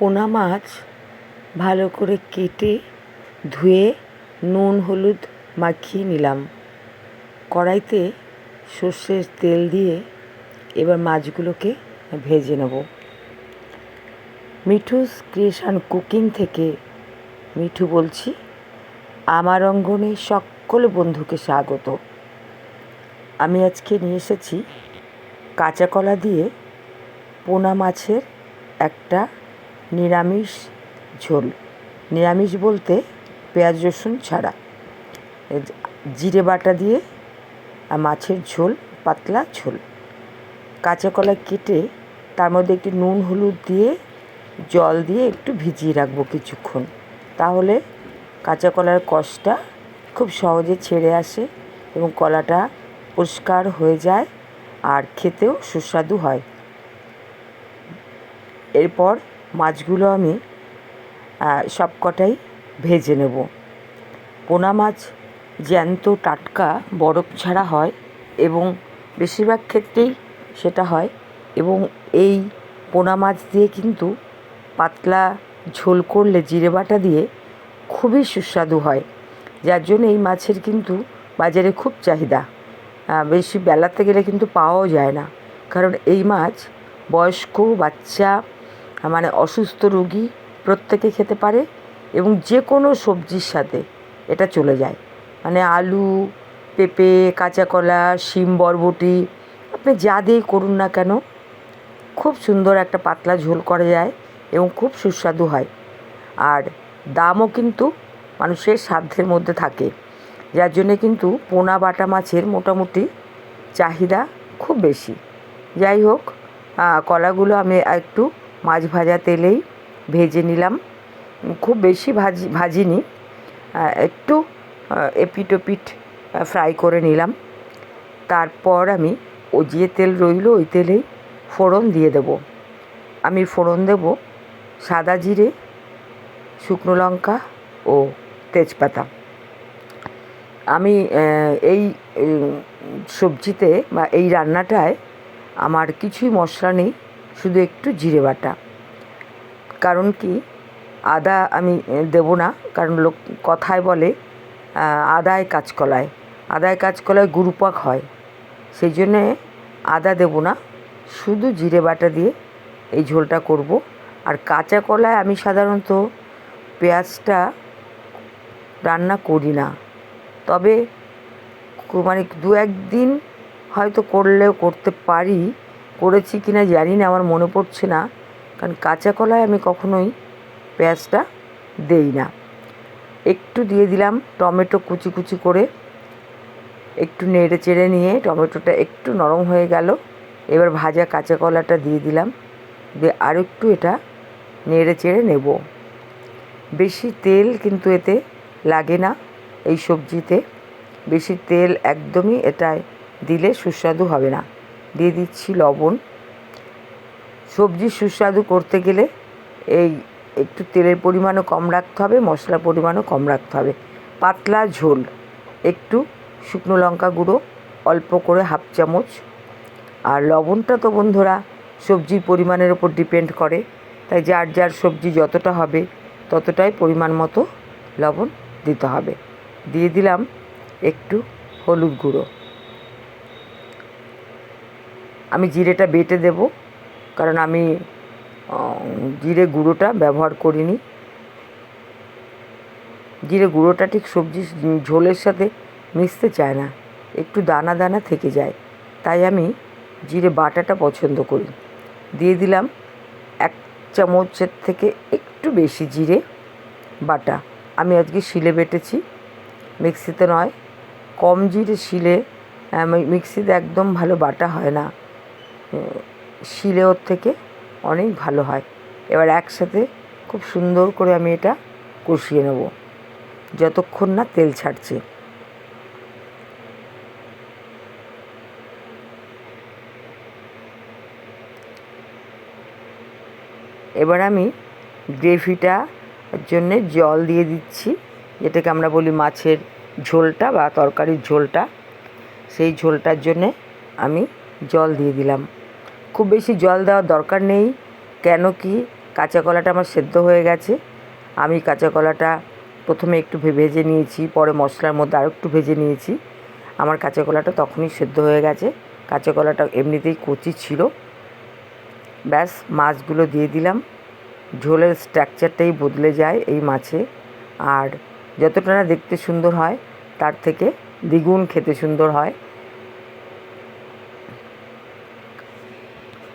পোনা মাছ ভালো করে কেটে ধুয়ে নুন, হলুদ মাখিয়ে নিলাম। কড়াইতে সর্ষের তেল দিয়ে এবার মাছগুলোকে ভেজে নেব। মিঠুস ক্রিয়েশন কুকিং থেকে মিঠু বলছি, আমার অঙ্গনে সকল বন্ধুকে স্বাগত। আমি আজকে নিয়ে এসেছি কাঁচা কলা দিয়ে পোনা মাছের একটা নিরামিষ ঝোল। নিরামিষ বলতে পেঁয়াজ রসুন ছাড়া। জিরে বাটা দিয়ে আর মাছের ঝোল, পাতলা ঝোল। কাঁচা কলা কেটে তার মধ্যে একটু নুন, হলুদ দিয়ে জল দিয়ে একটু ভিজিয়ে রাখব কিছুক্ষণ। তাহলে কাঁচা কলার কষটা খুব সহজে ছেড়ে আসে এবং কলাটা পরিষ্কার হয়ে যায় আর খেতেও সুস্বাদু হয়। এরপর মাছগুলো আমি সব কটাই ভেজে নেব। পোনা মাছ জ্যান্ত টাটকা বরফ ছাড়া হয় এবং বেশিরভাগ ক্ষেত্রেই সেটা হয় এবং এই পোনা মাছ দিয়ে কিন্তু পাতলা ঝোল করলে জিরে বাটা দিয়ে খুবই সুস্বাদু হয়। যার জন্য এই মাছের কিন্তু বাজারে খুব চাহিদা। বেশি বেলাতে গেলে কিন্তু পাওয়াও যায় না। কারণ এই মাছ বয়স্ক, বাচ্চা মানে অসুস্থ রুগী প্রত্যেকে খেতে পারে এবং যে কোনো সবজির সাথে এটা চলে যায়। মানে আলু, পেঁপে, কাঁচা কলা, শিম, বরবটি, আপনি যা দিয়েই করুন না কেন, খুব সুন্দর একটা পাতলা ঝোল করা যায় এবং খুব সুস্বাদু হয়। আর দামও কিন্তু মানুষের সাধ্যের মধ্যে থাকে। যার জন্যে কিন্তু পোনা বাটা মাছের মোটামুটি চাহিদা খুব বেশি। যাই হোক কলাগুলো আমি একটু মাছ ভাজা তেলেই ভেজে নিলাম। খুব বেশি ভাজি, ভাজিনি। একটু এপিট ওপিট ফ্রাই করে নিলাম। তারপর আমি ও যে তেল রইল, ওই তেলেই ফোড়ন দিয়ে দেব। আমি ফোড়ন দেব সাদা জিরে, শুকনো লঙ্কা ও তেজপাতা। আমি এই সবজিতে বা এই রান্নাটায় আমার কিছুই মশলা নেই। শুধু একটু জিরে বাটা। কারণ কি? আদা আমি দেব না। কারণ লোক কথায় বলে আদায় কাঁচকলায়। আদায় কাঁচকলায় গুরুপাক হয়। সেই জন্যে আদা দেব না। শুধু জিরে বাটা দিয়ে এই ঝোলটা করব। আর কাঁচা কলায় আমি সাধারণত পেঁয়াজটা রান্না করি না। তবে মানে দু একদিন হয়তো করলেও করতে পারি। করেছি কি না জানি না, আমার মনে পড়ছে না। কারণ কাঁচা কলায় আমি কখনোই পেঁয়াজটা দেই না। একটু দিয়ে দিলাম টমেটো কুচি কুচি করে। একটু নেড়ে চেড়ে নিয়ে টমেটোটা একটু নরম হয়ে গেল। এবার ভাজা কাঁচা কলাটা দিয়ে দিলাম। দিয়ে আর একটু এটা নেড়ে চেড়ে নেব। বেশি তেল কিন্তু এতে লাগে না এই সবজিতে। বেশি তেল একদমই এটায় দিলে সুস্বাদু হবে না। দিয়ে দিচ্ছি লবণ। সবজি সুস্বাদু করতে গেলে এই একটু তেলের পরিমাণও কম রাখতে হবে, মশলার পরিমাণও কম রাখতে হবে। পাতলা ঝোল, একটু শুকনো লঙ্কা গুঁড়ো, অল্প করে হাফ চামচ। আর লবণটা তো বন্ধুরা সবজির পরিমাণের ওপর ডিপেন্ড করে, তাই যার যার সবজি যতটা হবে ততটাই পরিমাণ মতো লবণ দিতে হবে। দিয়ে দিলাম একটু হলুদ গুঁড়ো। আমি জিরেটা বেটে দেব, কারণ আমি জিরে গুঁড়োটা ব্যবহার করিনি। জিরে গুঁড়োটা ঠিক সবজি ঝোলের সাথে মিশতে চায় না, একটু দানা দানা থেকে যায়। তাই আমি জিরে বাটাটা পছন্দ করি। দিয়ে দিলাম এক চামচের থেকে একটু বেশি জিরে বাটা। আমি আজকে শিলে বেটেছি, মিক্সিতে নয়, কম জিরে শিলে মিক্সিতে একদম ভালো বাটা হয় না। শিলে ওর থেকে অনেক ভালো হয়। এবার একসাথে খুব সুন্দর করে আমি এটা কষিয়ে নেব। যতক্ষণ না তেল ছাড়ছে। এবার আমি গ্রেভিটা জন্যে জল দিয়ে দিচ্ছি। যেটাকে আমরা বলি মাছের ঝোলটা বা তরকারির ঝোলটা। সেই ঝোলটার জন্যে আমি জল দিয়ে দিলাম। খুব বেশি জল দেওয়ার দরকার নেই। কেন কি কাঁচা কলাটা আমার সেদ্ধ হয়ে গেছে। আমি কাঁচা কলাটা প্রথমে একটু ভেজে নিয়েছি, পরে মশলার মধ্যে আরও একটু ভেজে নিয়েছি। আমার কাঁচা কলাটা তখনই সেদ্ধ হয়ে গেছে। কাঁচা কলাটা এমনিতেই কচি ছিল। ব্যাস, মাছগুলো দিয়ে দিলাম। ঝোলের স্ট্রাকচারটাই বদলে যায় এই মাছে। আর যতটা না দেখতে সুন্দর হয়, তার থেকে দ্বিগুণ খেতে সুন্দর হয়।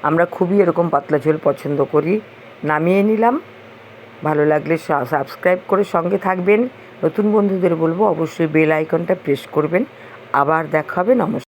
আমরা খুবই এরকম পাতলা ঝোল পছন্দ করি। নামিয়ে নিলাম। ভালো লাগলে সাবস্ক্রাইব করে সঙ্গে থাকবেন। নতুন বন্ধুদের বলব, অবশ্যই বেল আইকনটা প্রেস করবেন। আবার দেখা হবে, নমস্কার।